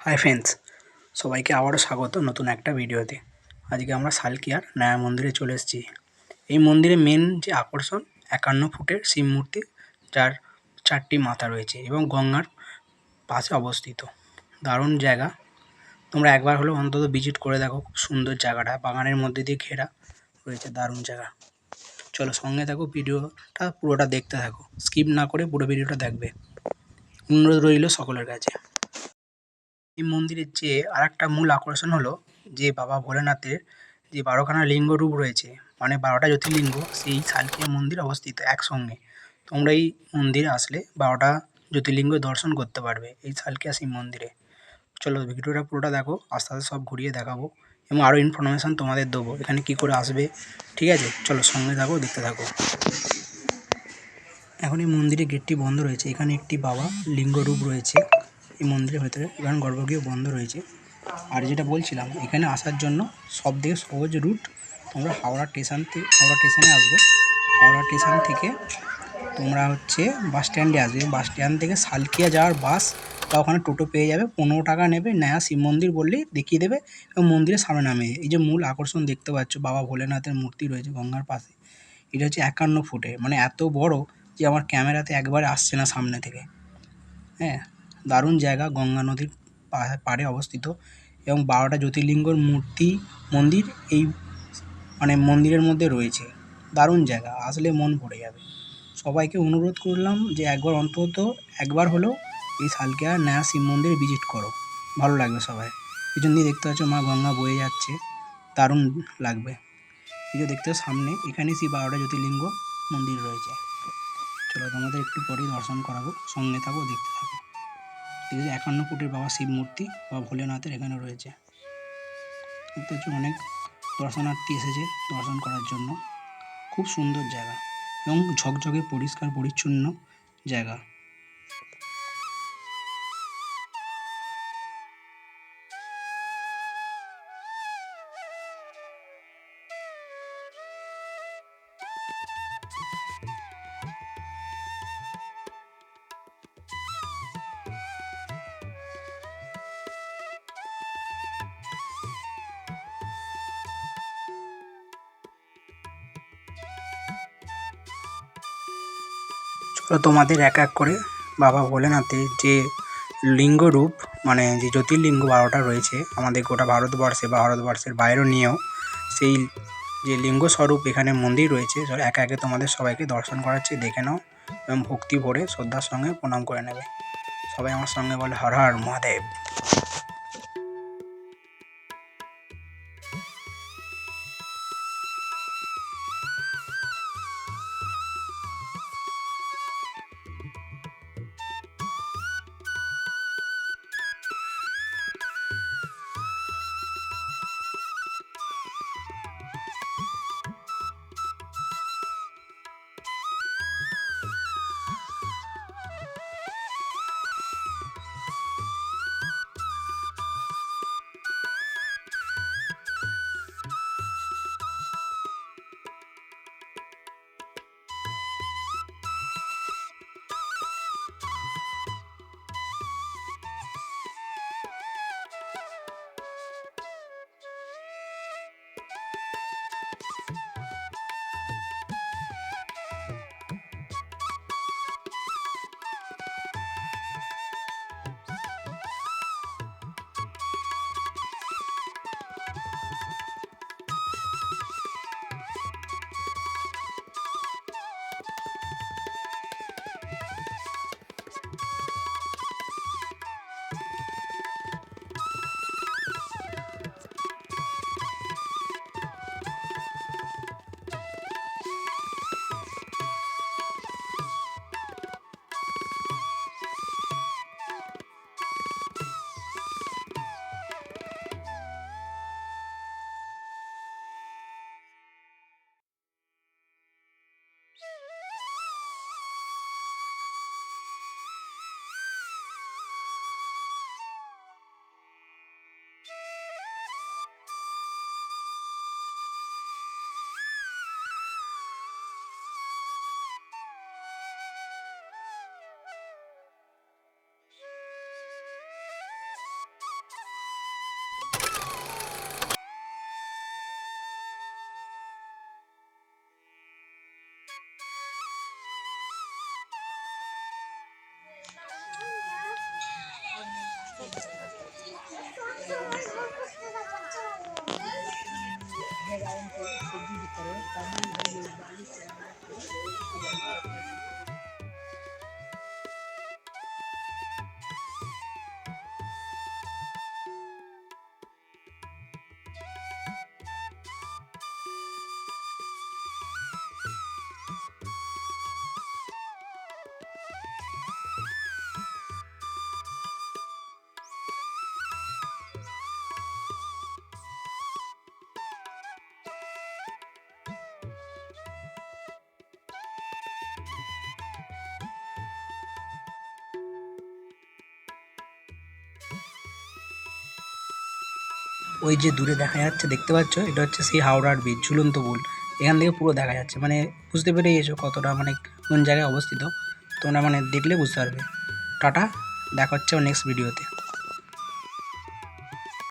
Hi friends, সবাইকে আবারও স্বাগত নতুন একটা ভিডিওতে। আজকে আমরা সালকিয়ার নয়া মন্দিরে চলে এসেছি। এই মন্দিরে মেন যে আকর্ষণ, একান্ন ফুটের শিব মূর্তি, যার চারটি মাথা রয়েছে এবং গঙ্গার পাশে অবস্থিত। দারুণ জায়গা। তোমরা একবার হলেও অন্তত ভিজিট করে দেখো, খুব সুন্দর জায়গাটা। বাগানের মধ্যে দিয়ে ঘেরা রয়েছে, দারুণ জায়গা। চলো সঙ্গে থাকো, ভিডিওটা পুরোটা দেখতে থাকো। স্কিপ না করে পুরো ভিডিওটা দেখবে। অনুরোধ রইল সকলের কাছে। এই মন্দিরের যে আর একটা মূল আকর্ষণ হলো যে বাবা ভোলেনাথের যে বারোখানা লিঙ্গ রূপ রয়েছে মানে বারোটা জ্যোতির্লিঙ্গ সেই সালকিয়া মন্দির অবস্থিত একসঙ্গে। তোমরা এই মন্দিরে আসলে বারোটা জ্যোতির্লিঙ্গ দর্শন করতে পারবে এই সালকিয়া শিব মন্দিরে। চলো ভিডিওটা পুরোটা দেখো, আস্তে আস্তে সব ঘুরিয়ে দেখাবো এবং আরও ইনফরমেশান তোমাদের দেবো এখানে কী করে আসবে, ঠিক আছে? চলো সঙ্গে থাকো, দেখতে থাকো। এখন এই মন্দিরের গেটটি বন্ধ রয়েছে, এখানে একটি বাবা লিঙ্গ রূপ রয়েছে। এই মন্দিরের ভেতরে এখানে গর্ভগৃহ বন্ধ রয়েছে। আর যেটা বলছিলাম, এখানে আসার জন্য সব থেকে সহজ রুট তোমরা হাওড়া স্টেশন থেকে হাওড়া স্টেশনে আসবে। হাওড়া স্টেশন থেকে তোমরা হচ্ছে বাস স্ট্যান্ডে আসবে। বাস স্ট্যান্ড থেকে সালকিয়া যাওয়ার বাস বা ওখানে টোটো পেয়ে যাবে। পনেরো টাকা নেবে। নয়া শিব মন্দির বললেই দেখিয়ে দেবে এবং মন্দিরের সামনে নামে এই যে মূল আকর্ষণ দেখতে পাচ্ছ, বাবা ভোলেনাথের মূর্তি রয়েছে গঙ্গার পাশে। এটা হচ্ছে একান্ন ফুটে মানে এত বড় যে আমার ক্যামেরাতে একবারে আসছে না সামনে থেকে। হ্যাঁ। দারুণ জায়গা, গঙ্গা নদীর পাড়ে অবস্থিত এবং বারোটা জ্যোতির্লিঙ্গর মূর্তি, মন্দির এই মানে মন্দিরের মধ্যে রয়েছে। দারুণ জায়গা, আসলে মন ভরে যাবে। সবাইকে অনুরোধ করলাম যে একবার অন্তত একবার হলেও এই সালকিয়া নয়া শিব মন্দির ভিজিট করো। ভালো লাগবে সবাই। এই জন্যই দেখতে পাচ্ছ মা গঙ্গা বয়ে যাচ্ছে। দারুণ লাগবে। এই যে দেখতে সামনে, এখানে সেই বারোটা জ্যোতির্লিঙ্গ মন্দির রয়েছে। চলো তোমাদের একটু পরেই দর্শন করাবো, সঙ্গে থাকো, দেখতে থাকো। আছে একান্ন ফুটের বাবা শিব মূর্তি বা ভোলেনাথের এখানে রয়েছে। দেখতে হচ্ছে অনেক দর্শনার্থী এসেছে দর্শন করার জন্য। খুব সুন্দর জায়গা এবং ঝকঝকে পরিষ্কার পরিচ্ছন্ন জায়গা। চলো তোমাদের এক এক করে বাবা ভোলেনাথের যে লিঙ্গরূপ মানে যে জ্যোতির্লিঙ্গ বারোটা রয়েছে, আমাদের গোটা ভারতবর্ষে বা ভারতবর্ষের বাইরেও নিয়েও সেই যে লিঙ্গ স্বরূপ এখানে মন্দির রয়েছে একে একে তোমাদের সবাইকে দর্শন করাচ্ছি, দেখে নাও এবং ভক্তি ভরে শ্রদ্ধার সঙ্গে প্রণাম করে নেবে। সবাই আমার সঙ্গে বলে, Har Har Mahadev. Nagayon ko sa video ko, kami ang nagbalik sa mga ওই যে দূরে দেখা যাচ্ছে, দেখতে পাচ্ছ? এটা হচ্ছে সেই হাওড়ার ব্রিজ ঝুলন্ত পুল। এখান থেকে পুরো দেখা যাচ্ছে। মানে বুঝতে পেরে গেছো কতটা মানে কোন জায়গায় অবস্থিত। তোমরা মানে দেখলে বুঝতে পারবে। টাটা, দেখা হচ্ছে নেক্সট ভিডিওতে